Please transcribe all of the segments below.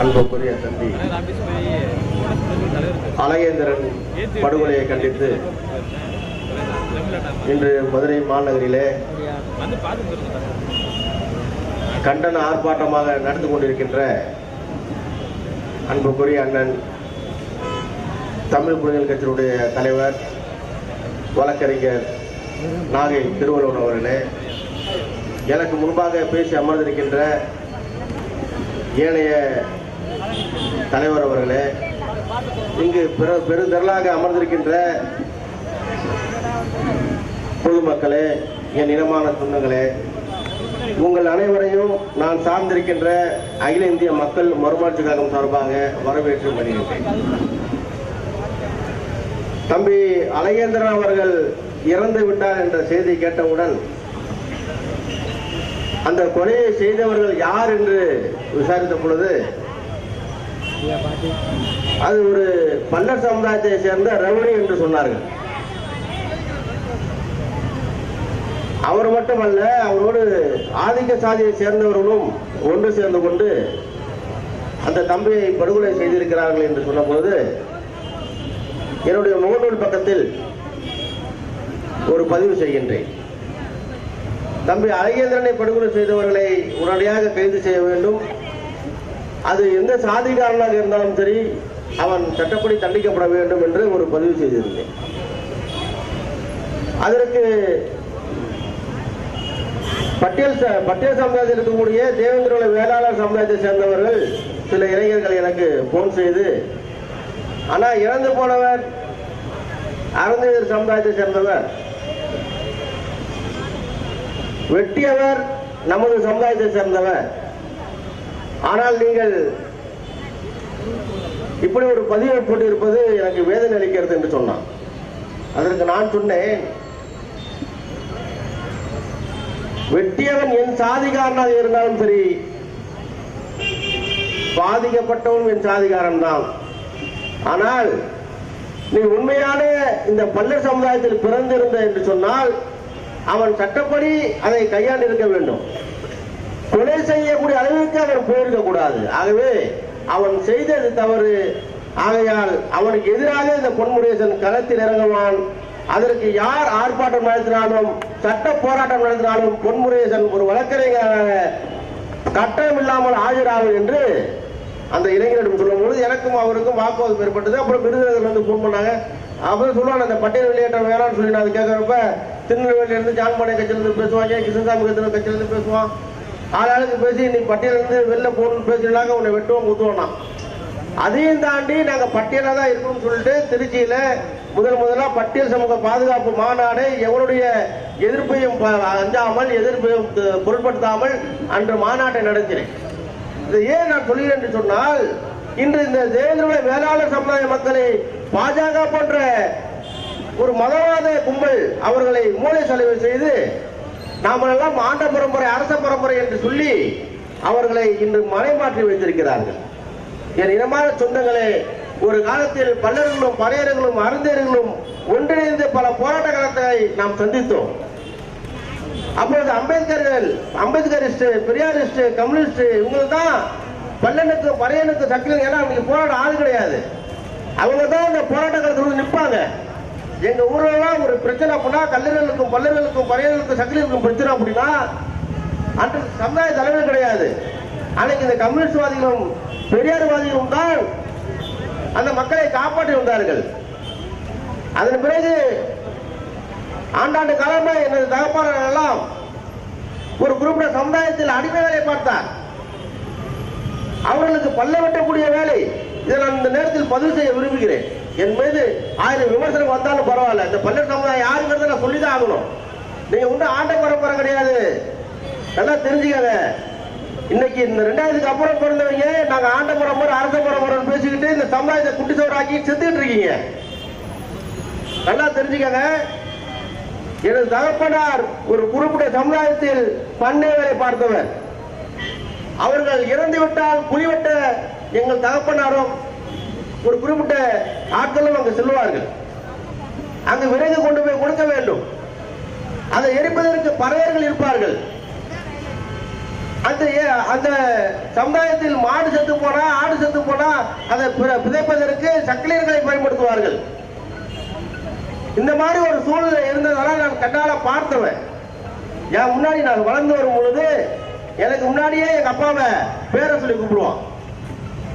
அன்புக்குரிய தம்பி. அழகேந்திரன் படுகொலையை கண்டித்து இன்று மதுரை மாநகரிலே கண்டன ஆர்ப்பாட்டமாக நடந்து கொண்டிருக்கின்ற அன்புக்குரிய அண்ணன் தமிழ் புலிகள் கட்சியினுடைய தலைவர் வழக்கறிஞர் நாகை திருவள்ளுவர் அவர்களே எனக்கு முன்பாக பேசி அமர்ந்திருக்கின்ற ஏனைய தலைவர் அவர்களே இங்கு பெரு பெருந்திரளாக அமர்ந்திருக்கின்ற பொதுமக்களே என் இனமான சொந்தங்களே உங்கள் அனைவரையும் நான் சார்ந்திருக்கின்ற அகில இந்திய மக்கள் மறுமாட்சி கழகம் சார்பாக வரவேற்று வருகின்றேன் தம்பி அலகேந்திரன் அவர்கள் இறந்து விட்டார் என்ற செய்தி கேட்டவுடன் அந்த கொலையை செய்தவர்கள் யார் என்று விசாரித்த பொழுது அது ஒரு பல்லர் சமுதாயத்தை சேர்ந்த ரவுடி என்று சொன்னார்கள். அவர் மட்டுமல்ல அவரோடு ஆதிக்க சாதியை சேர்ந்தவர்களும் ஒன்று சேர்ந்து கொண்டு அந்த தம்பியை படுகொலை செய்திருக்கிறார்கள் என்று சொன்னபோது என்னுடைய முகநூல் பக்கத்தில் ஒரு பதிவு செய்கின்றேன். தம்பி அழகேந்திரனை படுகொலை செய்தவர்களை உடனடியாக கைது செய்ய வேண்டும். அது எந்த சாதிகாரனாக இருந்தாலும் சரி அவன் சட்டப்படி தண்டிக்கப்பட வேண்டும் என்று ஒரு பதிவு செய்திருந்தேன். அதற்கு பட்டியல் ச- பட்டியல் சமுதாயத்தில் இருக்கக்கூடிய தேவேந்திரோட வேளாளர் சமுதாயத்தை சேர்ந்தவர்கள் சில இளைஞர்கள் எனக்கு போன் செய்து ஆனால் இறந்து போனவர் அறந்தவர் சமுதாயத்தை சேர்ந்தவர். வெட்டியவர் நமது சமுதாயத்தை சேர்ந்தவர். ஆனால் நீங்கள் இப்படி ஒரு பதிவை போட்டிருப்பது எனக்கு வேதனை அளிக்கிறது என்று சொன்னான். அதற்கு நான் சொன்னேன் வெட்டியவன் என் சாதிகாரனாக இருந்தாலும் சரி பாதிக்கப்பட்டவன் என் சாதிகாரன் தான் ஆனால் நீ உண்மையான இந்த பல்லர் சமுதாயத்தில் பிறந்திருந்த என்று சொன்னால் அவன் சட்டப்படி அதை கையாண்டு இருக்க வேண்டும். கொலை செய்யக்கூடிய அளவுக்கு அவன் போயிருக்க கூடாது ஆகவே அவன் செய்தது தவறு. ஆகையால் அவனுக்கு எதிராக இந்த பொன்முருகேசன் களத்தில் இறங்குவான். அதற்கு யார் ஆர்ப்பாட்டம் நடத்தினாலும் சட்ட போராட்டம் நடத்தினாலும் பொன்முருகேசன் ஒரு வழக்கறிஞராக கட்டணம் இல்லாமல் ஆஜராகும் என்று அந்த இளைஞரிடம் சொல்லும்போது எனக்கும் அவருக்கும் வாக்குவாதம் ஏற்பட்டது. அப்புறம் விருதுநகர்ல இருந்து ஃபோன் பண்ணாங்க. அப்புறம் சொல்லுவாங்க அந்த பட்டியல் வெளியேற்றம் வேணாம்னு சொல்லி நான் அது கேட்கறப்ப திருநெல்வேலியிலேருந்து இருந்து ஜான்பாளைய பேசுவான் பேசுவாங்க கிருஷ்ணசாமி கட்சியில கட்சியிலிருந்து பேசுவான். ஆளாளுக்கு பேசி நீ பட்டியல இருந்து வெளில போகணும்னு பேசினாக்க உன்னை வெட்டுவோம் குத்துவோம்னா. அதையும் தாண்டி நாங்க பட்டியலாக தான் இருக்கணும்னு சொல்லிட்டு திருச்சியில முதல் முதலா பட்டியல் சமூக பாதுகாப்பு மாநாடு எவருடைய எதிர்ப்பையும் அஞ்சாமல் எதிர்ப்பையும் பொருட்படுத்தாமல் அன்று மாநாட்டை நடத்தினேன். இதை ஏன் நான் சொல்கிறேன் என்று சொன்னால் இன்று இந்த தேவேந்திர வேளாளர் சமுதாய மக்களை பாஜக போன்ற ஒரு மதவாத கும்பல் அவர்களை மூளை செலவு செய்து நாமெல்லாம் ஆண்ட பரம்பரை அரச பரம்பரை என்று சொல்லி அவர்களை இன்று மறைமாற்றி வைத்திருக்கிறார்கள். என் இனமான சொந்தங்களே ஒரு காலத்தில் பல்லர்களும் பறையர்களும் அருந்தேர்களும் ஒன்றிணைந்து பல போராட்ட காலத்தை நாம் சந்தித்தோம். அப்பொழுது அம்பேத்கர்கள் அம்பேத்கரிஸ்ட் பெரியாரிஸ்ட் கம்யூனிஸ்ட் இவங்க தான் பல்லனுக்கு பறையனுக்கு சக்கிலும் ஏன்னா அவங்க போராட ஆள் கிடையாது. அவங்க தான் இந்த போராட்ட காலத்தில் நிற்பாங்க. எங்க ஊர்ல ஒரு பிரச்சனை அப்படின்னா கல்லூரிகளுக்கும் பல்லர்களுக்கும் பறையர்களுக்கும் சக்கிலுக்கும் பிரச்சனை அப்படின்னா அன்று சமுதாய தலைவர் கிடையாது. அன்னைக்கு இந்த கம்யூனிஸ்ட்வாதிகளும் பெரியார்வாதிகளும் தான் அந்த மக்களை காப்பாற்றி வந்தார்கள். அதன் பிறகு ஆண்டாண்டு காலமாக எனது தகப்பாளர்கள் எல்லாம் ஒரு குறிப்பிட்ட சமுதாயத்தில் அடிமை வேலை பார்த்தார். அவர்களுக்கு பல்ல வெட்டக்கூடிய வேலை இதை நான் இந்த நேரத்தில் பதிவு செய்ய விரும்புகிறேன். என் மீது ஆயிரம் விமர்சனம் வந்தாலும் பரவாயில்ல. இந்த பல்லர் சமுதாயம் யாருங்கிறத நான் சொல்லிதான் ஆகணும். நீங்க உண்டு ஆண்ட பரம்பரை கிடையாது. நல்லா தெரிஞ்சுக்கங்க இன்னைக்கு இந்த ரெண்டாயிரத்துக்கு அப்புறம் பிறந்தவங்க நாங்க ஆண்ட பரம்பரை அரச பரம்பரை பேசிக்கிட்டு இந்த சமுதாயத்தை குட்டி சோறாக்கி செத்துக்கிட்டு இருக்கீங்க. நல்லா தெரிஞ்சுக்கங்க எனது தகப்பனார் ஒரு குறிப்பிட்ட சமுதாயத்தில் பண்ணை வேலை பார்த்தவர். அவர்கள் இறந்துவிட்டால் விட்டால் எங்கள் தகப்பனாரும் குறிப்பிட்ட ஆட்களும் அங்கு செல்வார்கள் அங்கு விறகு கொண்டு போய் கொடுக்க வேண்டும். அதை எரிப்பதற்கு பறையர்கள் இருப்பார்கள். அந்த ஏ- அந்த சமுதாயத்தில் மாடு செத்து போனா ஆடு செத்து போனா அதை பிற- புதைப்பதற்கு சக்கிலியர்களை பயன்படுத்துவார்கள். இந்த மாதிரி ஒரு சூழ்நிலை இருந்ததால நான் கண்ணால பார்த்தவன். என் முன்னாடி நான் வளர்ந்து வரும் பொழுது எனக்கு முன்னாடியே எங்க அப்பாவை பேரை சொல்லி கூப்பிடுவான்.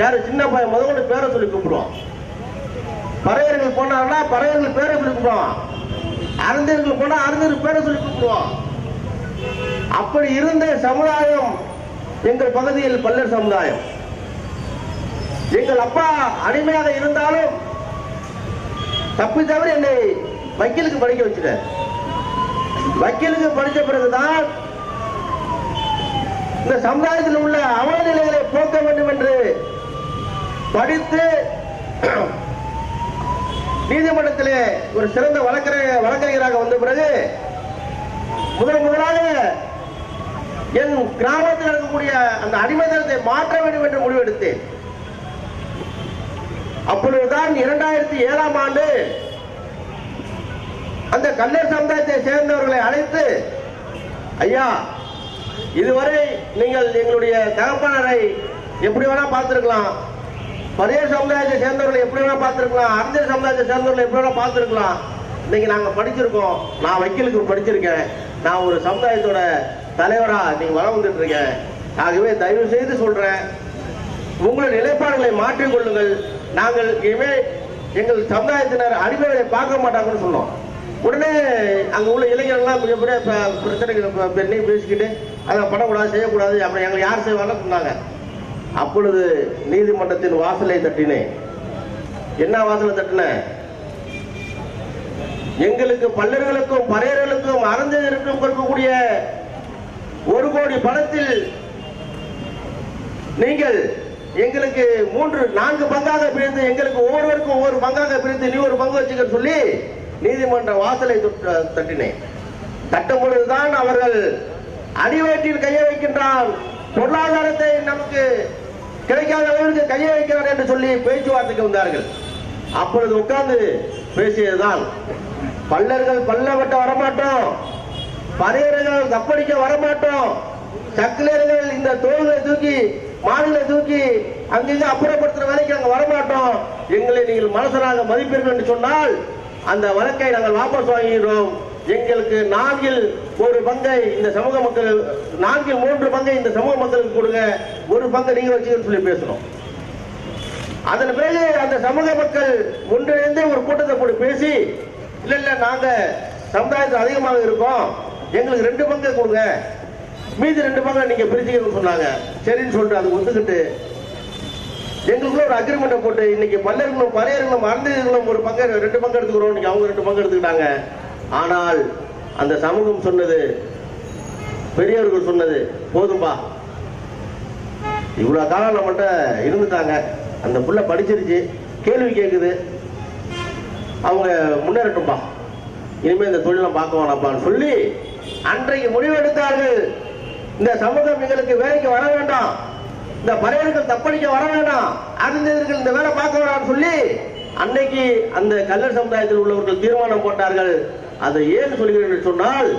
யாரு சின்ன பையன்? முதல்ல பேரை சொல்லி கூப்பிடுவான். பறையர்கள் போனார்னா பறையர்கள் பேரை சொல்லி கூப்பிடுவான். அறிஞர்கள் போனா அறிஞர் பேரை சொல்லி கூப்பிடுவான். அப்படி இருந்த சமுதாயம் எங்கள் பகுதியில் பல்லர் சமுதாயம். எங்கள் அப்பா அடிமையாக இருந்தாலும் தப்பி தவிர என்னை வக்கீலுக்கு படிக்க வச்சுட்டார். வக்கீலுக்கு படித்த பிறகுதான் இந்த சமுதாயத்தில் உள்ள அவலநிலைகளை போக்க வேண்டும் என்று படித்து நீதிமன்றத்திலே ஒரு சிறந்த வழக்கறிஞர் வழக்கறிஞராக வந்த பிறகு முதல் முதலாக என் கிராமத்தில் இருக்கக்கூடிய அந்த அடிமைத்தனத்தை மாற்ற வேண்டும் என்று முடிவெடுத்தேன். அப்பொழுதுதான் இரண்டாயிரத்தி ஏழாம் ஆண்டு அந்த கல்லர் சமுதாயத்தை சேர்ந்தவர்களை அழைத்து ஐயா இதுவரை நீங்கள் எங்களுடைய தகப்பனரை எப்படி வேணா பார்த்திருக்கலாம். பழைய சமுதாயத்தை சேர்ந்தவர்களை எப்படி வேணா பார்த்துருக்கலாம்? அறிஞர் சமுதாயத்தை சேர்ந்தவர்களை எப்படி வேணா பார்த்துருக்கலாம்? இன்னைக்கு நாங்க படிச்சிருக்கோம். நான் வக்கீலுக்கு படிச்சிருக்கேன். நான் ஒரு சமுதாயத்தோட தலைவரா நீங்க வர வந்துட்டு இருக்கேன் ஆகவே தயவு செய்து சொல்றேன். உங்கள் நிலைப்பாடுகளை மாற்றிக்கொள்ளுங்கள் நாங்கள் இனிமே எங்கள் சமுதாயத்தினர் அடிமைகளை பார்க்க மாட்டாங்கன்னு சொன்னோம். உடனே அங்க உள்ள இளைஞர்கள்லாம் மிகப்பெரிய பிரச்சனைகள் பெண்ணையும் பெண்ணை பேசிக்கிட்டு அதை பண்ணக்கூடாது செய்யக்கூடாது. அப்புறம் எங்களை யார் செய்வாங்கன்னு சொன்னாங்க. அப்பொழுது நீதிமன்றத்தின் வாசலை தட்டினேன். என்ன வாசலை தட்டினேன் எங்களுக்கு பல்லர்களுக்கும் பறையர்களுக்கும் அறிஞருக்கும் கொடுக்கக்கூடிய ஒரு கோடி பணத்தில் நீங்கள் எங்களுக்கு மூன்று நான்கு பங்காக பிரிந்து எங்களுக்கு ஒவ்வொருவருக்கும் ஒவ்வொரு பங்காக பிரித்து நீ ஒரு பங்கு வச்சுக்க சொல்லி நீதிமன்ற வாசலை தட்டினேன். தட்டும் பொழுதுதான் அவர்கள் அடிவயிற்றில் கையை வைக்கின்றான் பொருளாதாரத்தை நமக்கு கிடைக்காதவர்களுக்கு கையை வைக்கிறார் என்று சொல்லி பேச்சுவார்த்தைக்கு வந்தார்கள். அப்பொழுது உட்கார்ந்து பேசியதுதான் பல்லர்கள் பல்ல வட்ட வரமாட்டோம் பறையர்கள் தப்படிக்க வரமாட்டோம் சக்கிலர்கள் இந்த தோல்களை தூக்கி மாடுகளை தூக்கி அங்கிருந்து அப்புறப்படுத்துற வேலைக்கு நாங்கள் வரமாட்டோம். எங்களை நீங்கள் மனசராக மதிப்பீர்கள் என்று சொன்னால் அந்த வழக்கை நாங்கள் வாபஸ் வாங்குகிறோம். எங்களுக்கு நான்கில் ஒரு பங்கை இந்த சமூக மக்கள் நான்கில் மூன்று பங்கை இந்த சமூக மக்களுக்கு கொடுங்க. ஒரு பங்கை நீங்க வச்சுக்கன்னு சொல்லி பேசணும். அதன் பிறகு அந்த சமூக மக்கள் ஒன்றிணைந்து ஒரு கூட்டத்தை போட்டு பேசி இல்ல இல்ல நாங்க சமுதாயத்தில் அதிகமாக இருக்கோம். எங்களுக்கு ரெண்டு பங்கை கொடுங்க. மீதி ரெண்டு பங்கை நீங்க பிரிச்சுக்கணும்னு சொன்னாங்க. சரின்னு சொல்லிட்டு அது ஒத்துக்கிட்டு எங்களுக்குள்ள ஒரு அக்ரிமெண்ட்டை போட்டு இன்னைக்கு பல்லர்களும் பறையர்களும் அறந்தர்களும் ஒரு பங்கு ரெண்டு பங்கு எடுத்துக்கிறோம். இன்னைக்கு அவங்க ரெண்டு பங்கு எடுத்துக்கிட்டாங்க. ஆனால் அந்த சமூகம் சொன்னது பெரியவர்கள் சொன்னது போதும்பா. இவ்வளோ காலம் நம்மகிட்ட இருந்துட்டாங்க. அந்த புள்ள படிச்சிருச்சு கேள்வி கேட்குது அவங்க முன்னேறட்டும்பா. இனிமேல் இந்த தொழிலை பார்க்க வேணாப்பான்னு சொல்லி அன்றைக்கு முடிவெடுத்தார்கள். இந்த சமூகம் எங்களுக்கு வேலைக்கு வர வேண்டாம். இந்த பறையர்கள் தப்பளிக்க வர வேண்டாம். அறிஞர்கள் இந்த வேலை பார்க்க வேண்டாம்னு சொல்லி அன்னைக்கு அந்த கல்லர் சமுதாயத்தில் உள்ளவர்கள் தீர்மானம் போட்டார்கள். அதை ஏன் சொல்கிறேன் என்று சொன்னால்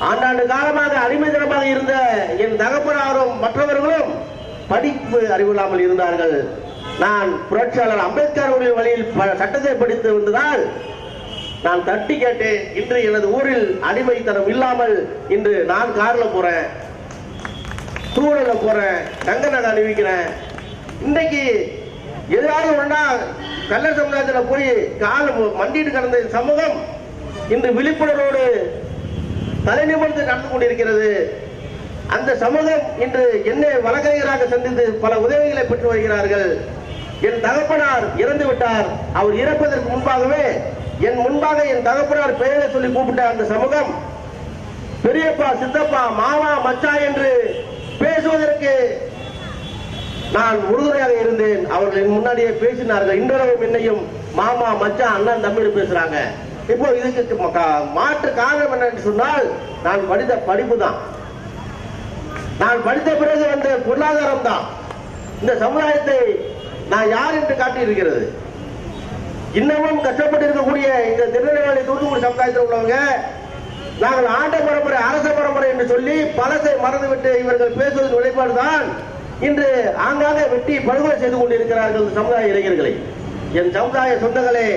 ஆண்டாண்டு காலமாக அடிமைத்தனமாக இருந்த என் தகப்பனாரும் மற்றவர்களும் படிப்பு அறிவில்லாமல் இருந்தார்கள். நான் புரட்சியாளர் அம்பேத்கர் வழியில் ப- சட்டத்தை படித்து வந்ததால் நான் தட்டி கேட்டேன் இன்று எனது ஊரில் அடிமைத்தனம் இல்லாமல் இன்று நான் கார்ல போறேன் டூரில் போறேன் தங்க நகை அணிவிக்கிறேன். இன்னைக்கு எல்லாரும் ஒன்றா கல்லர் சமுதாயத்தில் போய் கால் மண்டிட்டு கிடந்த சமூகம் இன்று விழிப்புணர்வோடு தலை நிமிர்ந்து நடந்து கொண்டிருக்கிறது. அந்த சமூகம் இன்று என்னை வழக்கறிஞராக சந்தித்து பல உதவிகளை பெற்று வருகிறார்கள். என் தகப்பனார் இறந்து விட்டார். அவர் இறப்பதற்கு முன்பாகவே என் முன்பாக என் தகப்பனார் பெயரை சொல்லி கூப்பிட்ட அந்த சமூகம் பெரியப்பா சித்தப்பா மாமா மச்சா என்று பேசுவதற்கு நான் உறுதுணையாக இருந்தேன். அவர்கள் முன்னாடியே பேசினார்கள். இன்றளவும் என்னையும் மாமா மச்சா அண்ணன் தம்பின்னு பேசுறாங்க. இப்போ இதுக்கு மாற்று காரணம் என்னன்னு சொன்னால் நான் படித்த படிப்பு தான். நான் படித்த பிறகு வந்த பொருளாதாரம் தான். இந்த சமுதாயத்தை நான் யார் என்று காட்டியிருக்கிறது? இன்னமும் கஷ்டப்பட்டு இருக்கக்கூடிய இந்த திருநெல்வேலி தூத்துக்குடி சமுதாயத்தில் உள்ளவங்க நாங்கள் ஆண்ட பரம்பரை அரச பரம்பரை என்று சொல்லி பலசை மறந்துவிட்டு இவர்கள் பேசுவதன் தான் இன்று ஆங்காங்கே வெட்டி படுகொலை செய்து கொண்டிருக்கிறார்கள் சமுதாய இளைஞர்களை. என் சமுதாய சொந்தங்களே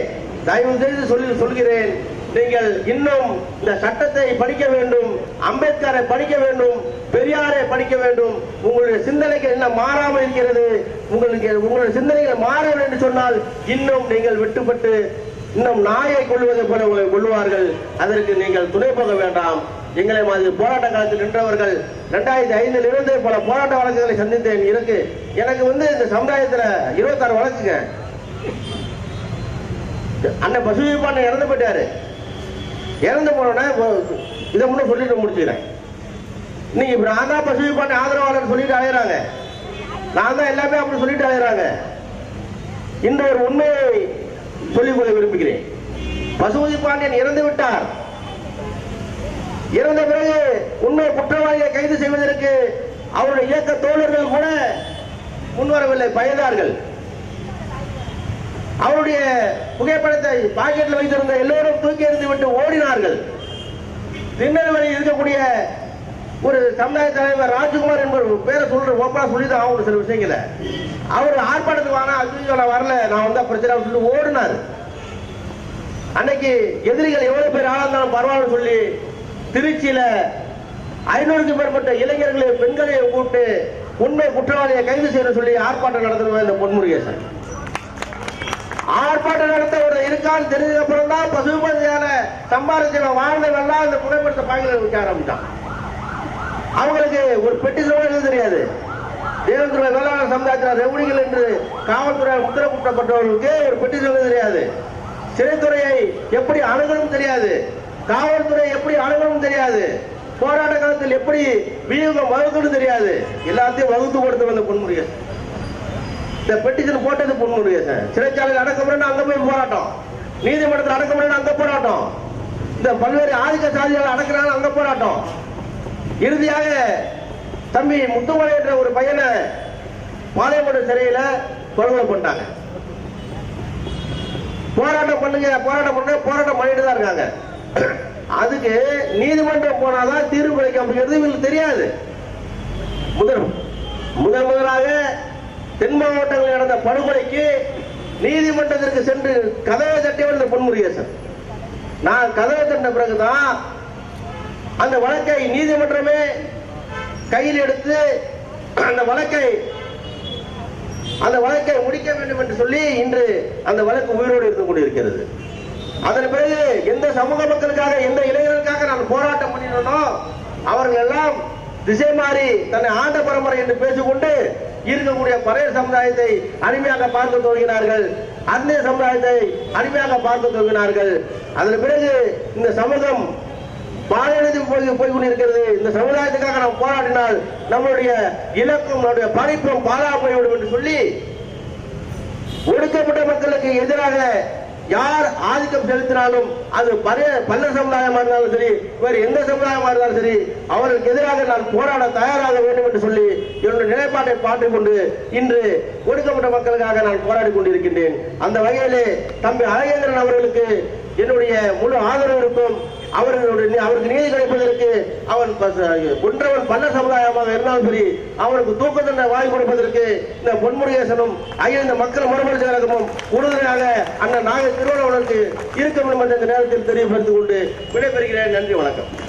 தயவு செய்து சொல்லி சொல்கிறேன். நீங்கள் இன்னும் இந்த சட்டத்தை படிக்க வேண்டும் அம்பேத்கரை படிக்க வேண்டும் பெரியாரை படிக்க வேண்டும். உங்களுடைய சிந்தனைகள் என்ன மாறாமல் இருக்கிறது. உங்களுக்கு உங்களுடைய சிந்தனைகள் மாறவில்லை என்று சொன்னால் இன்னும் நீங்கள் விட்டுப்பட்டு இன்னும் நாயை கொள்வதை போல உங்களை கொள்வார்கள். அதற்கு நீங்கள் துணை போக வேண்டாம். எங்களை மாதிரி போராட்ட காலத்தில் நின்றவர்கள் ரெண்டாயிரத்தி ஐந்தில் இருந்து பல போராட்ட வழக்குகளை சந்தித்தேன். இருக்கு எனக்கு வந்து இந்த சமுதாயத்தில் இருபத்தாறு வழக்குங்க. அண்ணன் பசுவிப்பாண்ட இறந்து போயிட்டாரு. இறந்து போனோன்னா இதை முன்னே சொல்லிட்டு முடிச்சுக்கிறேன். நீங்க இப்ப நான் தான் பசுவிப்பாண்ட ஆதரவாளர் சொல்லிட்டு அலையிறாங்க. நான் தான் எல்லாமே அப்படி சொல்லிட்டு அலையிறாங்க. இந்த ஒரு உண்மையை சொல்லிக் கொள்ள விரும்புகிறேன். பசுபதி பாண்டியன் இறந்து விட்டார். இறந்த பிறகு உண்மை குற்றவாளியை கைது செய்வதற்கு அவருடைய இயக்க தோழர்கள் கூட முன்வரவில்லை பயந்தார்கள். அவருடைய புகைப்படத்தை பாக்கெட்டில் வைத்திருந்த எல்லோரும் தூக்கி எறிந்து விட்டு ஓடினார்கள். திருநெல்வேலியில் இருக்கக்கூடிய ஒரு சமுதாய தலைவர் ராஜ்குமார் என்பவர் பேரை சொல்ற ஓப்பனா சொல்லிதான் ஆகும் சில விஷயங்களை. அவர் ஆர்ப்பாட்டத்துக்கு வாங்க அஜித் நான் வரல நான் வந்தா பிரச்சனை சொல்லிட்டு ஓடினார். அன்னைக்கு எதிரிகள் எவ்வளவு பேர் ஆளா இருந்தாலும் பரவாயில்ல சொல்லி திருச்சியில ஐநூறுக்கும் மேற்பட்ட இளைஞர்களை பெண்களை கூப்பிட்டு உண்மை குற்றவாளியை கைது செய்யணும் சொல்லி ஆர்ப்பாட்டம் நடத்துவேன் இந்த பொன்முருகேசன்? ஆர்ப்பாட்டம் நடத்த ஒரு இருக்கான்னு தெரிஞ்ச அப்புறம் தான் பசுமதியான சம்பாதிச்சு வாழ்ந்தவெல்லாம் அந்த புகைப்படத்தை பாய்களை வைக்க ஆரம்பிச்சான். அவங்களுக்கு ஒரு பெட்டி சொல்ல தெரியாது. தேவத்துறை வேளாண் சமுதாயத்தில் ரெவடிகள் என்று காவல்துறை முத்திர ஒரு பெட்டி சொல்ல தெரியாது. சிறைத்துறையை எப்படி அணுகணும் தெரியாது. காவல்துறை எப்படி அணுகணும் தெரியாது. போராட்ட காலத்தில் எப்படி வியூகம் வகுக்கணும் தெரியாது. எல்லாத்தையும் வகுத்து கொடுத்து வந்த பொன்முருகன். இந்த பெட்டிஷன் போட்டது பொன்முருகேசன் சிறைச்சாலையில் அடக்கமுறை அங்க போய் போராட்டம். நீதிமன்றத்தில் அடக்கமுறை அங்க போராட்டம். இந்த பல்வேறு ஆதிக்க சாதிகள் அடக்கிறாங்க அங்க போராட்டம். இறுதியாக தம்பி முத்துமலை என்ற ஒரு பையனை பாளையங்கோட்டை சிறையில் கொள்கை பண்ணிட்டாங்க. போராட்டம் பண்ணுங்க போராட்டம் பண்ணுங்க போராட்டம் பண்ணிட்டு தான் இருக்காங்க. அதுக்கு நீதிமன்றம் போனாதான் தீர்வு கிடைக்கும் அப்படிங்கிறது இவங்களுக்கு தெரியாது. முதல் முதல் முதலாக தென் மாவட்டங்களில் நடந்த படுகொலைக்கு நீதிமன்றத்திற்கு சென்று கதவை தட்டியவர் இந்த பொன்முருகேசன் நான் கதவை தட்டின பிறகுதான் அந்த வழக்கை நீதிமன்றமே கையில் எடுத்து அந்த வழக்கை அந்த வழக்கை முடிக்க வேண்டும் என்று சொல்லி இன்று அந்த வழக்கு உயிரோடு இருந்து கொண்டிருக்கிறது. அதன் பிறகு எந்த சமூக மக்களுக்காக எந்த இளைஞர்களுக்காக நான் போராட்டம் பண்ணினோம் அவர்கள் எல்லாம் திசை மாறி தன்னை ஆண்ட பரம்பரை என்று பேசிக்கொண்டு இருக்கக்கூடிய பழைய சமுதாயத்தை அருமையாக பார்க்க தொடங்கினார்கள் அந்நிய சமுதாயத்தை அருமையாக பார்க்க துவங்கினார்கள். அதன் பிறகு இந்த சமூகம் பாலையத்தில் போய் போய் கொண்டிருக்கிறது இந்த சமுதாயத்துக்காக நாம் போராடினால் நம்மளுடைய இலக்கம் நம்முடைய படிப்பும் பாலா போய்விடும் என்று சொல்லி ஒடுக்கப்பட்ட மக்களுக்கு எதிராக யார் ஆதிக்கம் செலுத்தினாலும் அது பழைய பல்ல சமுதாயமா இருந்தாலும் சரி வேறு எந்த சமுதாயமா இருந்தாலும் சரி அவர்களுக்கு எதிராக நான் போராட தயாராக வேண்டும் என்று சொல்லி என்னுடைய நிலைப்பாட்டை பார்த்துக் கொண்டு இன்று ஒடுக்கப்பட்ட மக்களுக்காக நான் போராடி கொண்டிருக்கின்றேன். அந்த வகையிலே தம்பி அழகேந்திரன் அவர்களுக்கு என்னுடைய முழு ஆதரவு இருக்கும். அவர்களுடைய அவருக்கு நீதி கிடைப்பதற்கு அவன் கொன்றவன் பல்ல சமுதாயமாக இருந்தாலும் சரி அவனுக்கு தூக்க தண்டனை வாங்கி கொடுப்பதற்கு இந்த பொன்முருகேசனும் அகில இந்த மக்கள் மறுமணி செயலகமும் உறுதுணையாக அண்ணன் நாக திருவள்ளுவனுக்கு இருக்க வேண்டும் என்ற இந்த நேரத்தில் தெரியப்படுத்திக் கொண்டு விடைபெறுகிறேன். நன்றி வணக்கம்.